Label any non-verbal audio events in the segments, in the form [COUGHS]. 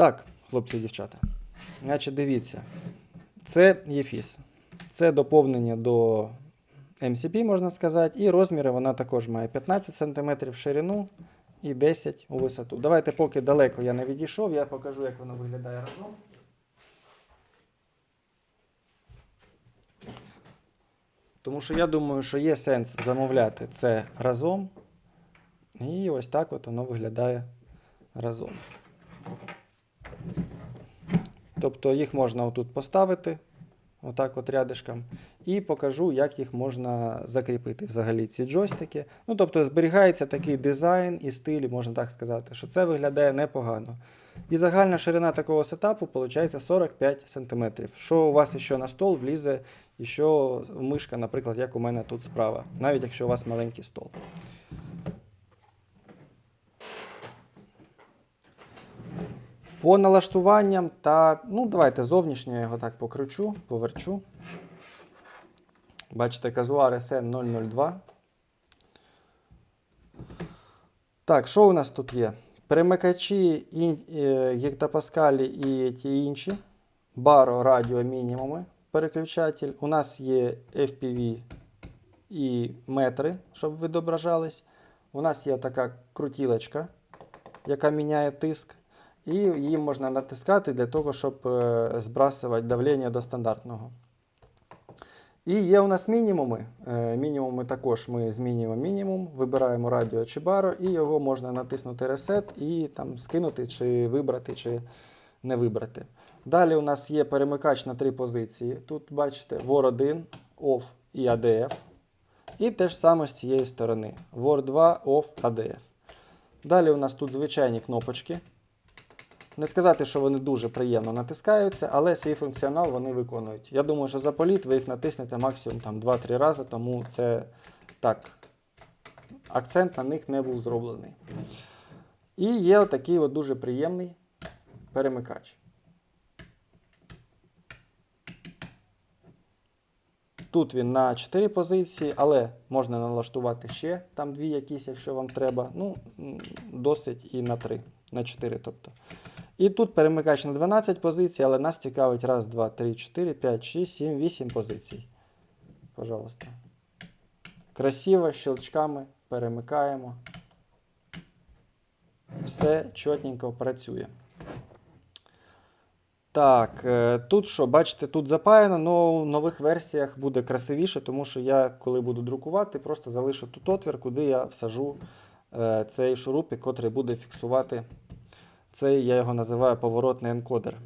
Так, хлопці і дівчата. Значить, дивіться. Це ЄФІС. Це доповнення до MCP, можна сказати. І розміри вона також має 15 см в ширину і 10 у висоту. Давайте, поки далеко я не відійшов, я покажу, як воно виглядає разом. Тому що я думаю, що є сенс замовляти це разом. І ось так от воно виглядає разом. Тобто їх можна отут поставити, отак от рядишком, і покажу, як їх можна закріпити взагалі ці джойстики. Ну, тобто зберігається такий дизайн і стиль, можна так сказати, що це виглядає непогано. І загальна ширина такого сетапу виходить 45 см. Що у вас ще на стол влізе, і що мишка, наприклад, як у мене тут справа, навіть якщо у вас маленький стол. По налаштуванням та, ну, давайте зовнішньо я його так покручу, поверчу. Бачите, казуар SN 002. Так, що у нас тут є? Перемикачі е, і ті інші. Баро, радіо, мінімуми. Переключатель. У нас є FPV і метри, щоб відображались. У нас є така крутілочка, яка міняє тиск. І її можна натискати для того, щоб е, збрасувати давлення до стандартного. І є у нас мінімуми. Е, Мінімуми також ми змінюємо мінімум, вибираємо радіо чи баро, і його можна натиснути ресет і там скинути, чи вибрати, чи не вибрати. Далі у нас є перемикач на три позиції. Тут бачите WOR 1, OFF і ADF. І те ж саме з цієї сторони. WOR 2, OFF, ADF. Далі у нас тут звичайні кнопочки. Не сказати, що вони дуже приємно натискаються, але свій функціонал вони виконують. Я думаю, що за політ ви їх натиснете максимум там 2-3 рази, тому це так. Акцент на них не був зроблений. І є отакий от дуже приємний перемикач. Тут він на 4 позиції, але можна налаштувати ще там дві якісь, якщо вам треба. Ну, досить і на 3, на 4. тобто. І тут перемикач на 12 позицій, але нас цікавить 1, 2, 3, 4, 5, 6, 7, 8 позицій. Пожалуйста. Красиво, щелчками перемикаємо. Все чотненько працює. Так, е, тут що, бачите, тут запаяно, але в нових версіях буде красивіше, тому що я, коли буду друкувати, просто залишу тут отвір, куди я всажу е, цей шурупик, котрий буде фіксувати цей, я його називаю поворотний енкодер.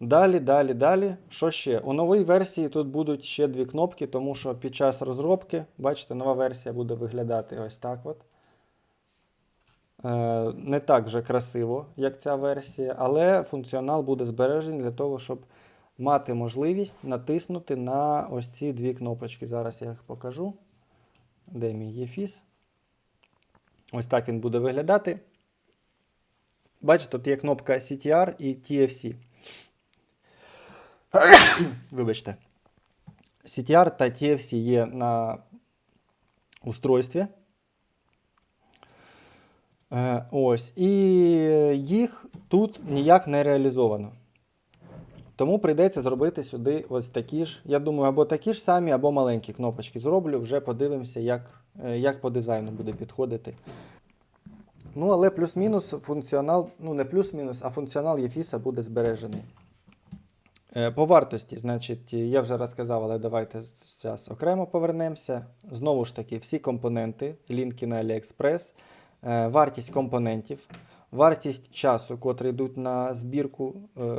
Далі, далі, далі. Що ще? У новій версії тут будуть ще дві кнопки, тому що під час розробки, бачите, нова версія буде виглядати ось так. от. Е, Не так вже красиво, як ця версія, але функціонал буде збережений для того, щоб мати можливість натиснути на ось ці дві кнопочки. Зараз я їх покажу. Де мій єфіс? Ось так він буде виглядати. Бачите, тут є кнопка CTR і TFC. [COUGHS] Вибачте. CTR та TFC є на устройстві. Е, ось. І їх тут ніяк не реалізовано. Тому прийдеться зробити сюди ось такі ж. Я думаю, або такі ж самі, або маленькі кнопочки зроблю. Вже подивимося, як, е, як по дизайну буде підходити. Ну, але плюс-мінус функціонал, ну не плюс-мінус, а функціонал Єфіса буде збережений. Е, По вартості, значить, я вже розказав, але давайте зараз окремо повернемося. Знову ж таки, всі компоненти, лінки на AliExpress, е, вартість компонентів, вартість часу, котрий йдуть на збірку. е,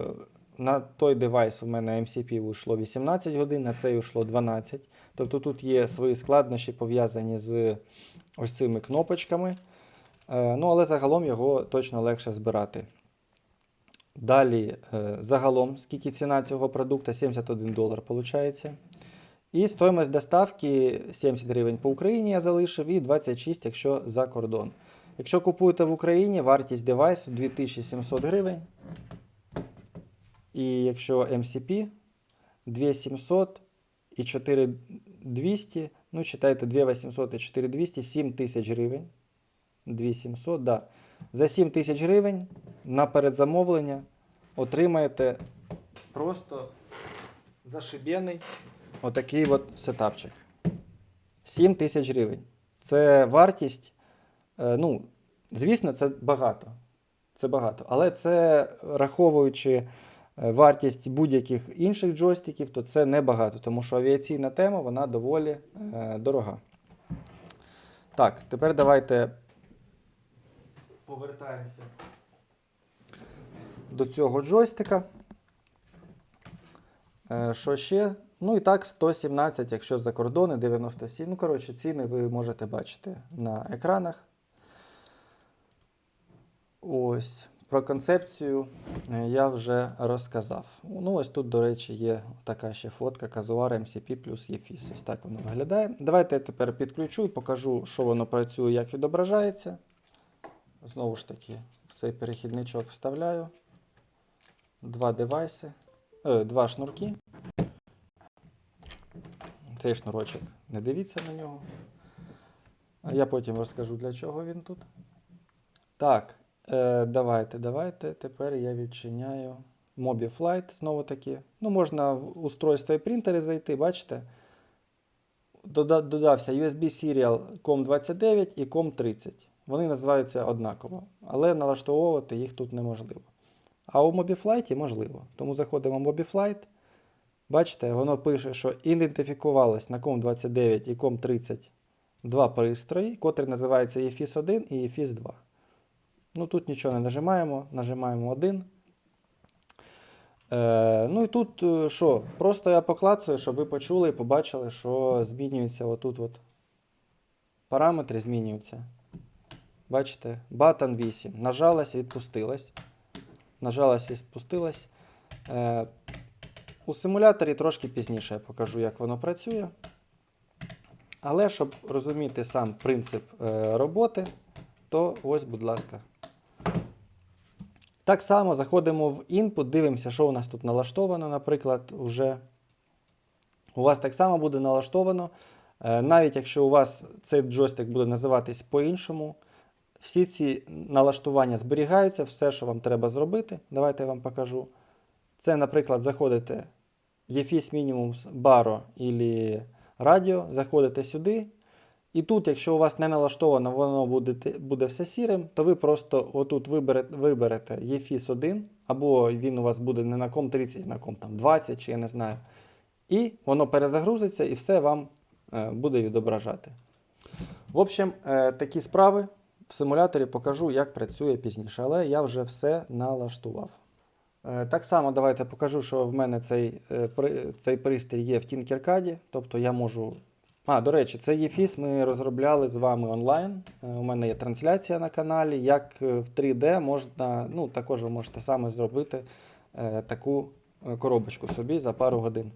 На той девайс у мене MCP уйшло 18 годин, на цей уйшло 12. Тобто тут є свої складнощі пов'язані з ось цими кнопочками. Е, Ну, але загалом його точно легше збирати. Далі, е, загалом, скільки ціна цього продукту? 71 долар виходить. І стоїмость доставки 70 гривень по Україні я залишив і 26, якщо за кордон. Якщо купуєте в Україні, вартість девайсу 2700 гривень. І якщо MCP 2700 і 4200, ну, читайте 2800 і 4200, 7000 гривень. 2700, да. За 7 тисяч гривень на передзамовлення отримаєте просто зашибений отакий от сетапчик. 7 тисяч гривень. Це вартість, е, ну, звісно, це багато. Це багато. Але це раховуючи е, вартість будь-яких інших джойстиків, то це небагато, тому що авіаційна тема вона доволі е, дорога. Так, тепер давайте повертаємося до цього джойстика. Е, Що ще? Ну і так, 117, якщо за кордони, 97. Ну, коротше, ціни ви можете бачити на екранах. Ось. Про концепцію е, я вже розказав. Ну, ось тут, до речі, є така ще фотка Казуар MCP плюс EFIS. Ось так воно виглядає. Давайте я тепер підключу і покажу, що воно працює, як відображається. Знову ж таки, в цей перехідничок вставляю. Два девайси, е, два шнурки. Цей шнурочок, не дивіться на нього. Я потім розкажу, для чого він тут. Так, е, давайте, давайте. Тепер я відчиняю MobiFlight знову таки. Ну, можна в устройство і принтери зайти, бачите? Додався USB Serial COM29 і COM30. Вони називаються однаково, але налаштовувати їх тут неможливо. А у MobiFlight можливо. Тому заходимо в MobiFlight. Бачите, воно пише, що ідентифікувалось на COM29 і COM30 два пристрої, котрі називаються EFIS 1 і EFIS 2. Ну тут нічого не нажимаємо, нажимаємо один. Е, ну і тут е, що? Просто я поклацаю, щоб ви почули і побачили, що змінюються отут от параметри змінюються. Бачите, батон 8. Нажалась, відпустилась. Нажалась, відпустилась. Е, у симуляторі трошки пізніше я покажу, як воно працює. Але щоб розуміти сам принцип е, роботи, то ось, будь ласка. Так само заходимо в input, дивимося, що у нас тут налаштовано, наприклад, вже. У вас так само буде налаштовано. Е, Навіть якщо у вас цей джойстик буде називатись по-іншому, всі ці налаштування зберігаються, все, що вам треба зробити. Давайте я вам покажу. Це, наприклад, заходите EFIS Minimums Baro і радіо, заходите сюди. І тут, якщо у вас не налаштовано, воно буде, буде все сірим, то ви просто отут виберете, виберете EFIS 1, або він у вас буде не на ком 30, а на ком там 20, чи я не знаю. І воно перезагрузиться і все вам е, буде відображати. В общем, е, такі справи в симуляторі покажу, як працює пізніше, але я вже все налаштував. Е, Так само давайте покажу, що в мене цей, е, цей пристрій є в Tinkercad, тобто я можу. А, до речі, це EFIS ми розробляли з вами онлайн. Е, У мене є трансляція на каналі. Як в 3D можна, ну також ви можете саме зробити таку коробочку собі за пару годин.